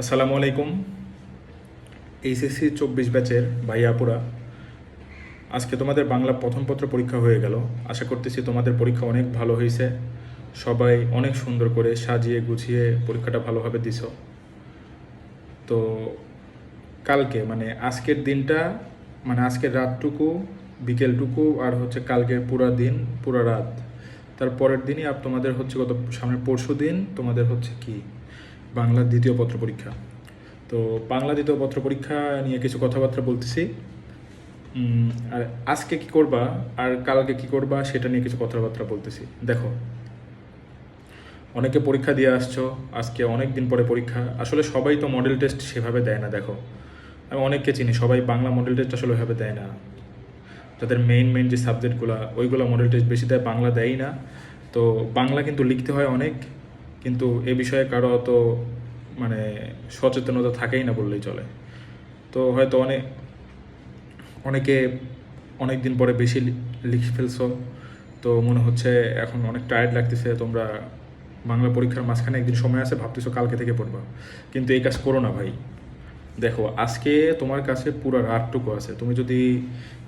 আসসালামু আলাইকুম। এইচএসসি চব্বিশ ব্যাচের ভাইয়াপুরা, আজকে তোমাদের বাংলা প্রথম পত্র পরীক্ষা হয়ে গেল। আশা করতেছি তোমাদের পরীক্ষা অনেক ভালো হয়েছে। সবাই অনেক সুন্দর করে সাজিয়ে গুছিয়ে পরীক্ষাটা ভালোভাবে দিছ। তো কালকে মানে আজকের দিনটা মানে আজকের রাতটুকু, বিকেলটুকু, আর হচ্ছে কালকের পুরা দিন, পুরা রাত। তার পরের দিনই আর তোমাদের হচ্ছে গত সামনের পরশু দিন তোমাদের হচ্ছে কি? বাংলার দ্বিতীয় পত্র পরীক্ষা। তো বাংলা দ্বিতীয় পত্র পরীক্ষা নিয়ে কিছু কথাবার্তা বলতেছি। আর আজকে কি করবা, আর কালকে কি করবা, সেটা নিয়ে কিছু কথাবার্তা বলতেছি। দেখো, অনেকে পরীক্ষা দিয়ে আসছো, আজকে অনেক দিন পরে পরীক্ষা। আসলে সবাই তো মডেল টেস্ট সেভাবে দেয় না, দেখো। আমি অনেককে চিনি, সবাই বাংলা মডেল টেস্ট আসলে ওইভাবে দেয় না। তাদের মেইন মেইন যে সাবজেক্টগুলো ওইগুলো মডেল টেস্ট বেশি দেয়, বাংলা দেয়ই না। তো বাংলা কিন্তু লিখতে হয় অনেক। কিন্তু এ বিষয়ে কারও অত মানে সচেতনতা থাকেই না বললেই চলে। তো হয়তো অনেক অনেকে অনেক দিন পরে বেশি লিখে ফেলছো। তো মনে হচ্ছে এখন অনেক টায়ার্ড লাগতেছে, তোমরা বাংলা পরীক্ষার মাঝখানে একদিন সময় আছে, ভাবতেছো কালকে থেকে পড়বা। কিন্তু এই কাজ করো না ভাই। দেখো, আজকে তোমার কাছে পুরো রাতটুকু আছে। তুমি যদি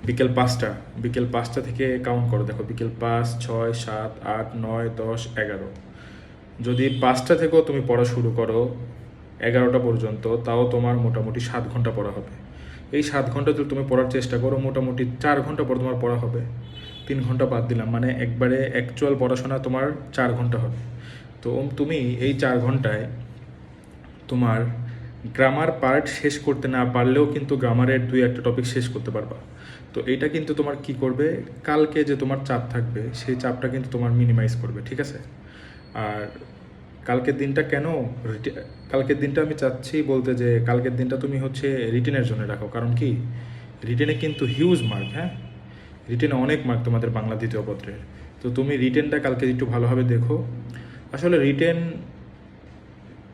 বিকেল পাঁচটা বিকেল পাঁচটা থেকে কাউন্ট করো। দেখো, বিকেল পাঁচ, ছয়, সাত, আট, নয়, দশ, এগারো। যদি পাঁচটা থেকেও তুমি পড়া শুরু করো, এগারোটা পর্যন্ত, তাও তোমার মোটামুটি সাত ঘণ্টা পড়া হবে। এই সাত ঘণ্টা যদি তুমি পড়ার চেষ্টা করো, মোটামুটি চার ঘণ্টা পর তোমার পড়া হবে। তিন ঘণ্টা বাদ দিলাম মানে একবারে অ্যাকচুয়াল পড়াশোনা তোমার চার ঘণ্টা হবে। তো তুমি এই চার ঘন্টায় তোমার গ্রামার পার্ট শেষ করতে না পারলেও কিন্তু গ্রামারের দুই একটা টপিক শেষ করতে পারবা। তো এটা কিন্তু তোমার কি করবে? কালকে যে তোমার চাপ থাকবে, সেই চাপটা কিন্তু তোমার মিনিমাইজ করবে, ঠিক আছে? আর কালকের দিনটা কেন কালকের দিনটা আমি চাচ্ছি বলতে যে কালকের দিনটা তুমি হচ্ছে রিটেনের জন্য রাখো। কারণ কি? রিটেনে কিন্তু হিউজ মার্ক হ্যাঁ? রিটেনে অনেক মার্ক তোমাদের বাংলা দ্বিতীয় পত্রের। তো তুমি রিটেনটা কালকে একটু ভালোভাবে দেখো। আসলে রিটেন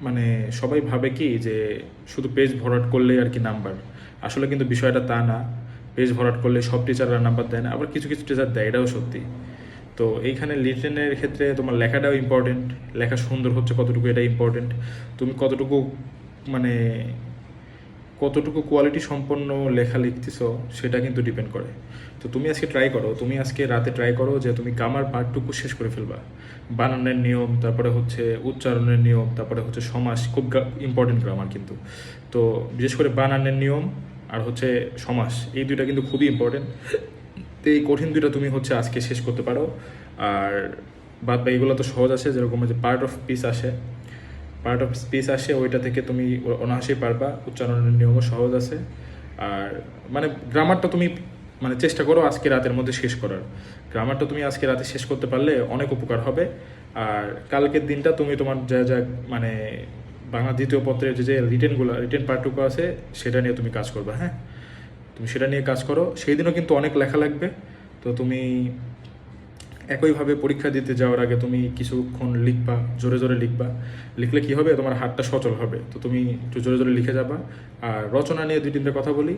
মানে সবাই ভাবে কি যে শুধু পেজ ভরাট করলেই আর কি নাম্বার আসলে কিন্তু বিষয়টা তা না। পেজ ভরাট করলে সব টিচাররা নাম্বার দেয় না। আবার কিছু কিছু টিচার দেয় এটাও সত্যি। তো এইখানে রিটেনের ক্ষেত্রে তোমার লেখাটাও ইম্পর্টেন্ট লেখা সুন্দর হচ্ছে কতটুকু এটা ইম্পর্টেন্ট তুমি কতটুকু মানে কতটুকু কোয়ালিটি সম্পন্ন লেখা লিখতেছো সেটা কিন্তু ডিপেন্ড করে। তো তুমি আজকে ট্রাই করো, তুমি আজকে রাতে ট্রাই করো যে তুমি গামার পার্টটুকু শেষ করে ফেলবা। বানানের নিয়ম, তারপরে হচ্ছে উচ্চারণের নিয়ম, তারপরে হচ্ছে সমাস, খুব ইম্পর্টেন্ট গ্রামার কিন্তু। তো বিশেষ করে বানানের নিয়ম আর হচ্ছে সমাস, এই দুইটা কিন্তু খুবই ইম্পর্টেন্ট তো এই কঠিন দুইটা তুমি হচ্ছে আজকে শেষ করতে পারো। আর বাদ বা এগুলো তো সহজ আছে, যেরকম যে পার্ট অফ পিস আসে। পার্ট অফ স্পেস আসে, ওইটা থেকে তুমি অনায়াসেই পারবা। উচ্চারণের নিয়মও সহজ আছে। আর মানে গ্রামারটা তুমি মানে চেষ্টা করো আজকে রাতের মধ্যে শেষ করার। গ্রামারটা তুমি আজকে রাতে শেষ করতে পারলে অনেক উপকার হবে। আর কালকের দিনটা তুমি তোমার যা যা মানে বাংলা দ্বিতীয় পত্রের যে যে রিটেনগুলো রিটেন পার্টটুকু আছে, সেটা নিয়ে তুমি কাজ করবে হ্যাঁ? তুমি সেটা নিয়ে কাজ করো। সেই দিনও কিন্তু অনেক লেখা লাগবে। তো তুমি একইভাবে পরীক্ষা দিতে যাওয়ার আগে তুমি কিছুক্ষণ লিখবা, জোরে জোরে লিখবা। লিখলে কি হবে? তোমার হাতটা সচল হবে। তো তুমি একটু জোরে জোরে লিখে যাবা। আর রচনা নিয়ে দুই তিনটে কথা বলি।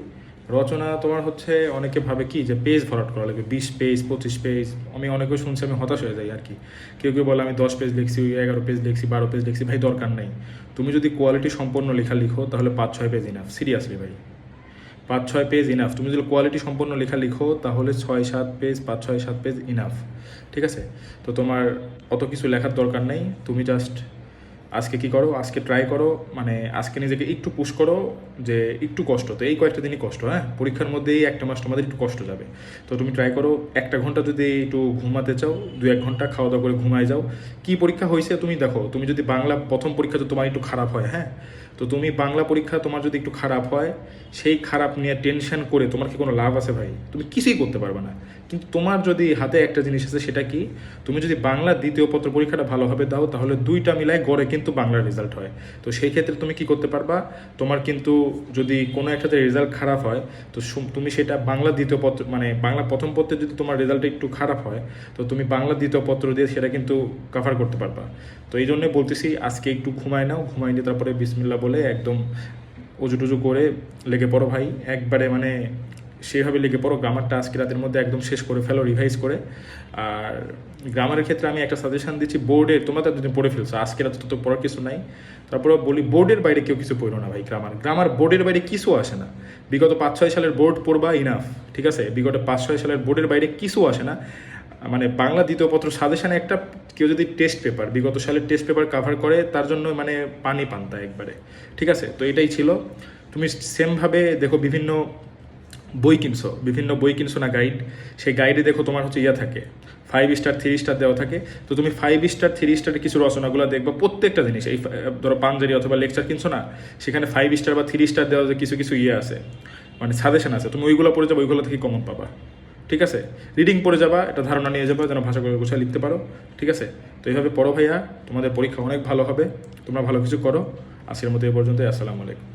রচনা তোমার হচ্ছে অনেকে ভাবে কি যে পেজ ভরাট করা লাগবে। বিশ পেজ পঁচিশ পেজ আমি অনেকে শুনছি আমি হতাশ হয়ে যাই আর কি। কেউ কেউ বলে, আমি দশ পেজ লিখছি, এগারো পেজ লিখছি, বারো পেজ লিখছি। ভাই, দরকার নেই। তুমি যদি কোয়ালিটি সম্পন্ন লেখা লিখো, তাহলে পাঁচ, ছয় পেজ ইনাফ সিরিয়াসলি ভাই। পাঁচ ছয় পেজ ইনাফ তুমি যদি কোয়ালিটি সম্পন্ন লেখা লিখো, তাহলে ছয় সাত পেজ পাঁচ ছয় সাত পেজ ইনাফ ঠিক আছে? তো তোমার অত কিছু লেখার দরকার নেই। তুমি জাস্ট আজকে কি করো? আজকে ট্রাই করো। মানে আজকে নিজেকে একটু পুশ করো যে একটু কষ্ট। তো এই কয়েকটা দিনই কষ্ট হ্যাঁ? পরীক্ষার মধ্যেই একটা মাস তোমাদের একটু কষ্ট যাবে। তো তুমি ট্রাই করো। একটা ঘণ্টা যদি একটু ঘুমাতে চাও দু এক ঘণ্টা খাওয়া দাওয়া করে ঘুমায় যাও। কি পরীক্ষা হয়েছে তুমি দেখো। তুমি যদি বাংলা প্রথম পরীক্ষা তো তোমার একটু খারাপ হয় হ্যাঁ? তো তুমি বাংলা পরীক্ষা তোমার যদি একটু খারাপ হয়, সেই খারাপ নিয়ে টেনশন করে তোমার কি কোনো লাভ আছে ভাই? তুমি কিছুই করতে পারবে না। কিন্তু তোমার যদি হাতে একটা জিনিস আছে সেটা কি? তুমি যদি বাংলা দ্বিতীয় পত্র পরীক্ষাটা ভালোভাবে দাও, তাহলে দুইটা মিলায় গড়ে কিন্তু বাংলার রেজাল্ট হয়। তো সেই ক্ষেত্রে তুমি কি করতে পারবা? তোমার কিন্তু যদি কোনো একটাতে রেজাল্ট খারাপ হয়, তো তুমি সেটা বাংলা দ্বিতীয় পত্র মানে বাংলা প্রথম পত্রে যদি তোমার রেজাল্ট একটু খারাপ হয়, তো তুমি বাংলা দ্বিতীয় পত্র দিয়ে সেটা কিন্তু কাভার করতে পারবা। তো এই জন্যই বলতেছি, আজকে একটু ঘুমায় নাও ঘুমাই নিয়ে তারপরে বিসমিল্লা বলে একদম উজু টুজু করে লেগে পড়ো ভাই। একবারে মানে সেইভাবে লেগে পড়ো, গ্রামারটা আজকে রাতের মধ্যে একদম শেষ করে ফেলো রিভাইজ করে। আর গ্রামারের ক্ষেত্রে আমি একটা সাজেশন দিচ্ছি বোর্ডের তোমরা তো পড়ে ফেলছো, আজকে রাতে তো পড়ার কিছু নাই। তারপরে বলি বোর্ডের বাইরে কেউ কিছু পড়ো না ভাই গ্রামার গ্রামার বোর্ডের বাইরে কিছু আসে না। বিগত পাঁচ ছয় সালের বোর্ড পড়বা ইনাফ ঠিক আছে? বিগত পাঁচ ছয় সালের বোর্ডের বাইরে কিছু আসে না। মানে বাংলা দ্বিতীয় পত্র সাজেশনে একটা কেউ যদি টেস্ট পেপার বিগত সালের টেস্ট পেপার কাভার করে, তার জন্য মানে পানি পান্তা একবারে। ঠিক আছে? তো এটাই ছিল। তুমি সেমভাবে দেখো বিভিন্ন বই কিনছো, বিভিন্ন বই কিনছো না গাইড সেই গাইডে দেখো তোমার হচ্ছে ইয়া থাকে। ফাইভ স্টার থ্রি স্টার দেওয়া থাকে। তো তুমি ফাইভ স্টার থ্রি স্টারের কিছু রচনাগুলো দেখবা, প্রত্যেকটা জিনিস। এই ধরো পাঞ্জারি অথবা লেকচার কিনছো না, সেখানে ফাইভ স্টার বা থ্রি স্টার দেওয়া কিছু কিছু ইয়ে আছে মানে সাজেশন আছে, তুমি ওইগুলো পড়ে যাব, ওইগুলো থেকে কমন পাবা। ঠিক আছে? রিডিং পড়ে যাবা এটা ধারণা নিয়ে যাবা, যেন ভাষা করে গোছায় লিখতে পারো, ঠিক আছে? তো এইভাবে পড়ো ভাইয়া, তোমাদের পরীক্ষা অনেক ভালো হবে, তোমরা ভালো কিছু করো। আজকের মতো এ পর্যন্ত আসসালামু আলাইকুম।